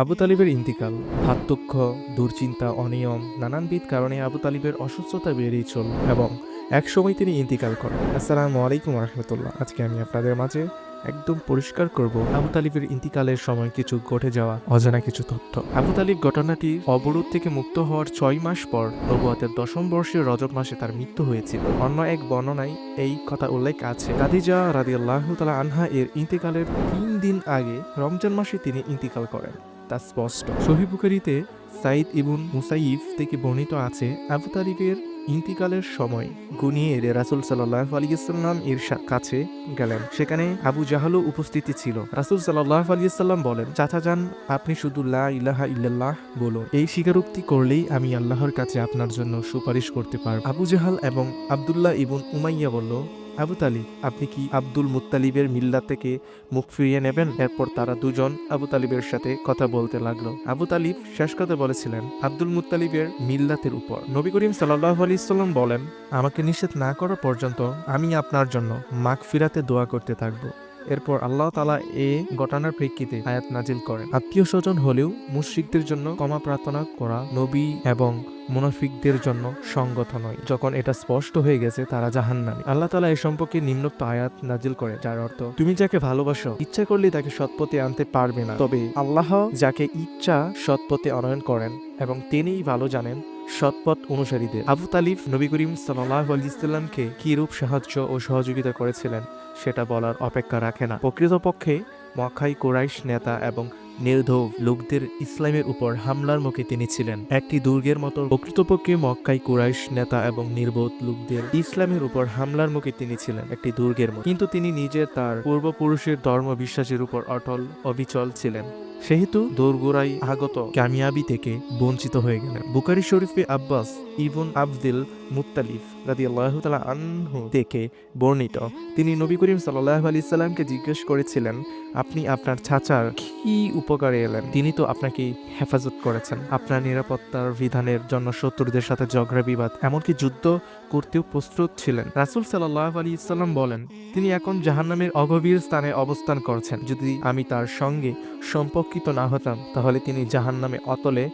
আবু তালিবের ইন্তিকাল হাত্যক্ষ দুর্চিন্তা, অনিয়ম, নানানবিধ কারণে আবু তালিবের অসুস্থতা বেড়েই চলল এবং একসময় তিনি ইন্তিকাল করেন। আসসালামু আলাইকুম রহমতুল্লাহ। আজকে আমি আপনাদের মাঝে একদম পরিষ্কার করব আবু তালিবের ইন্তিকালের সময় কিছু ঘটে যাওয়া অজানা কিছু তথ্য। আবু তালিব ঘটনাটি অবরোধ থেকে মুক্ত হওয়ার ছয় মাস পর নবুয়াতের দশম বর্ষীয় রজব মাসে তার মৃত্যু হয়েছিল। অন্য এক বর্ণনায় এই কথা উল্লেখ আছে। কাদিজা রাদিয়াল্লাহু তাআলা আনহা এর ইন্তিকালের তিন দিন আগে রমজান মাসে তিনি ইন্তিকাল করেন। তা স্পষ্ট। সহি বুখারীতে সাইদ ইবুন মুসাইফ থেকে বর্ণিত আছে আবু তালিবের ইন্তিকালের সময়। গুনিয়ে এলে রাসুল সাল্লাহ আলিয়াল্লাম এর কাছে গেলেন। সেখানে আবু জাহালও উপস্থিতি ছিল। রাসুল সাল্লাহ আলিয়াল্লাম বলেন চাচা যান আপনি শুধু লা ইলাহা ইল্লাল্লাহ বলুন। এই স্বীকারোক্তি করলেই আমি আল্লাহর কাছে আপনার জন্য সুপারিশ করতে পারব। আবু জাহাল এবং আবদুল্লাহ ইবুন উমাইয়া বলল আবু তালিব, আপনি কি আব্দুল মুত্তালিবের মিল্লা থেকে মুখ ফিরিয়ে নেবেন? এরপর তারা দুজন আবু তালিবের সাথে কথা বলতে লাগল। আবু তালিব শেষ কথা বলেছিলেন, আব্দুল মুতালিবের মিল্লাতের উপর। নবী করিম সাল্লাহ আলি সাল্লাম বলেন, আমাকে নিষেধ না করা পর্যন্ত আমি আপনার জন্য মাগ ফিরাতে দোয়া করতে থাকব। এরপর আল্লাহ তালা এ ঘটনার প্রেক্ষিতে আয়াত নাজিল করেন। আত্মীয় স্বজন হলেও মুশ্রিকদের জন্য ক্ষমা প্রার্থনা করা নবী এবং মুনাফিকদের জন্য সঙ্গত নয়। যখন এটা স্পষ্ট হয়ে গেছে, তারা জাহান্নামী। আল্লাহ তালা এ সম্পর্কে নিম্নোক্ত আয়াত নাজিল করে যার অর্থ, তুমি যাকে ভালোবাসো, ইচ্ছা করলে তাকে সৎপথে আনতে পারবে না। তবে আল্লাহ যাকে ইচ্ছা সৎপথে আনয়ন করেন এবং তিনিই ভালো জানেন সৎপথ অনুসারীদের। আবু তালিফ নবী করিম সাল্লাহ আলিয়াল্লামকে কি রূপ সাহায্য ও সহযোগিতা করেছিলেন, সেটা বলার অপেক্ষা রাখে না। প্রকৃতপক্ষে মক্কাই কোরাইশ নেতা এবং নির্ধব লোকদের ইসলামের উপর হামলার মুখে তিনি ছিলেন। একটি দুর্গের মতো প্রকৃতপক্ষে মক্কাই কুরাইশ নেতা এবং নির্বোধ লোকদের ইসলামের উপর হামলার মুখে তিনি ছিলেন একটি দুর্গের মতো। কিন্তু তিনি নিজের তার পূর্বপুরুষের ধর্ম বিশ্বাসের উপর অটল, অবিচল ছিলেন। সেহেতু দোরগোড়াই আগত কামিয়াবি থেকে বঞ্চিত হয়ে গেলেন। বুকারি শরীফে আব্বাস ইবন আবদিল মুত্তালিফ রাদি আল্লাহ তালা আনহু থেকে বর্ণিত। তিনি নবী করিম সাল্লাহ আলি সাল্লামকে জিজ্ঞেস করেছিলেন, আপনি আপনার চাচার কি উপকারে এলেন? তিনি তো আপনাকে হেফাজত করেছেন। আপনার নিরাপত্তার বিধানের জন্য শত্রুদের সাথে ঝগড়া, বিবাদ, এমনকি যুদ্ধ করতেও প্রস্তুত ছিলেন। রাসুল সাল্লাহ আলী ইসলাম বলেন, তিনি এখন জাহান্নামের অগভীর স্থানে অবস্থান করছেন। যদি আমি তার সঙ্গে সম্পর্কিত না হতাম, তাহলে তিনি জাহান্নামে অতলে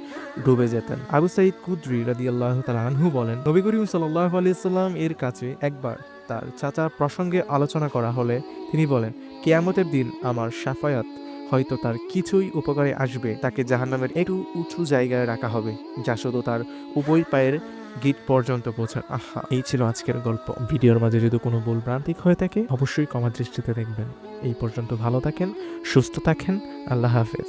ডুবে যেতেন। আবু সাইদ কুদ্রি রাদি আল্লাহ আনহু বলেন, নবী করিম সাল্লাহ আলি সাল্লাম এর কাছে একবার তার চাচার প্রসঙ্গে আলোচনা করা হলে তিনি বলেন, কেয়ামতের দিন আমার সাফায়াত হয়তো তার কিছুই উপকারে আসবে, তাকে জাহান্নামের একটু উঁচু জায়গায় রাখা হবে, যা শুধু তার উভয় পায়ের গিট পর্যন্ত পৌঁছান। আহা। এই ছিল আজকের গল্প। ভিডিওর মাঝে যদি কোনো ভুল প্রান্তিক হয়ে থাকে, অবশ্যই ক্ষমা দৃষ্টিতে দেখবেন। এই পর্যন্ত ভালো থাকেন, সুস্থ থাকেন। আল্লাহ হাফেজ।